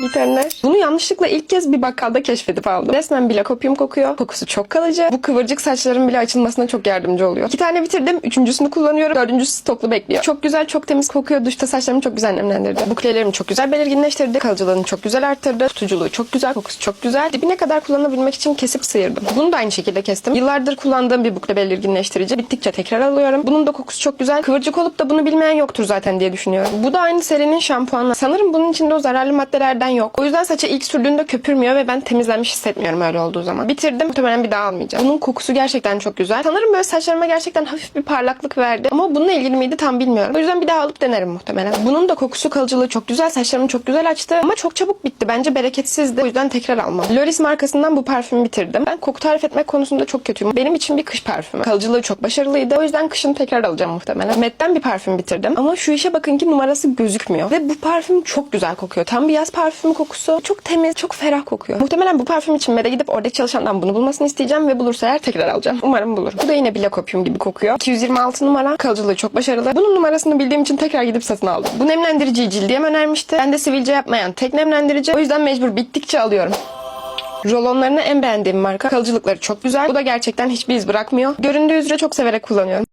bitenler. Bunu yanlışlıkla ilk kez bir bakkalda keşfedip aldım. Resmen bile kopyum kokuyor. Kokusu çok kalıcı. Bu kıvırcık saçların bile açılmasına çok yardımcı oluyor. İki tane bitirdim. Üçüncüsünü kullanıyorum. Dördüncüsü stoklu bekliyor. Çok güzel, çok temiz kokuyor. Duşta saçlarımı çok güzel nemlendirdi. Buklelerimi çok güzel belirginleştirdi. Kalıcılığını çok güzel arttırdı. Tutuculuğu çok güzel. Kokusu çok güzel. Dibine kadar kullanabilmek için kesip sıyırdım. Bunu da aynı şekilde kestim. Yıllardır kullandığım bir bukle belirginleştirici. Bittikçe tekrar alıyorum. Bunun da kokusu çok güzel. Kıvırcık olup da bunu bilmeyen yoktur zaten diye düşünüyorum. Bu da aynı serinin şampuanı. Sanırım bunun içinde o zararlı maddelerden yok. O yüzden saça ilk sürdüğünde köpürmüyor ve ben temizlenmiş hissetmiyorum öyle olduğu zaman. Bitirdim. Muhtemelen bir daha almayacağım. Bunun kokusu gerçekten çok güzel. Sanırım böyle saçlarıma gerçekten hafif bir parlaklık verdi. Ama bununla ilgili miydi tam bilmiyorum. O yüzden bir daha alıp denerim muhtemelen. Bunun da kokusu kalıcılığı çok güzel. Saçlarımı çok güzel açtı. Ama çok çabuk bitti. Bence bereketsizdi. O yüzden tekrar almam. Loris markasından bu parfümü bitirdim. Ben koku tarif etmek konusunda çok kötüyüm. Benim için bir kış parfümü. Kalıcılığı çok başarılıydı. O yüzden kışın tekrar alacağım muhtemelen. Met'ten bir parfüm bitirdim. Ama şu işe bakın ki numarası gözükmüyor. Ve bu parfüm çok güzel kokuyor. Tam bir yaz parfümü kokusu. Çok temiz, çok ferah kokuyor. Muhtemelen bu parfüm için Met'e gidip oradaki çalışandan bunu bulmasını isteyeceğim ve bulursa eğer tekrar alacağım. Umarım bulur. Bu da yine bile kopyum gibi kokuyor. 226 numara. Kalıcılığı çok başarılı. Bunun numarasını bildiğim için tekrar gidip satın aldım. Bu nemlendiriciyi cildiyem önermişti. Ben de sivilce yapmayan tek nemlendirici. O yüzden mecbur bittikçe alıyorum. Rolonlarını en beğendiğim marka. Kalıcılıkları çok güzel. Bu da gerçekten hiçbir iz bırakmıyor. Göründüğü üzere çok severek kullanıyorum.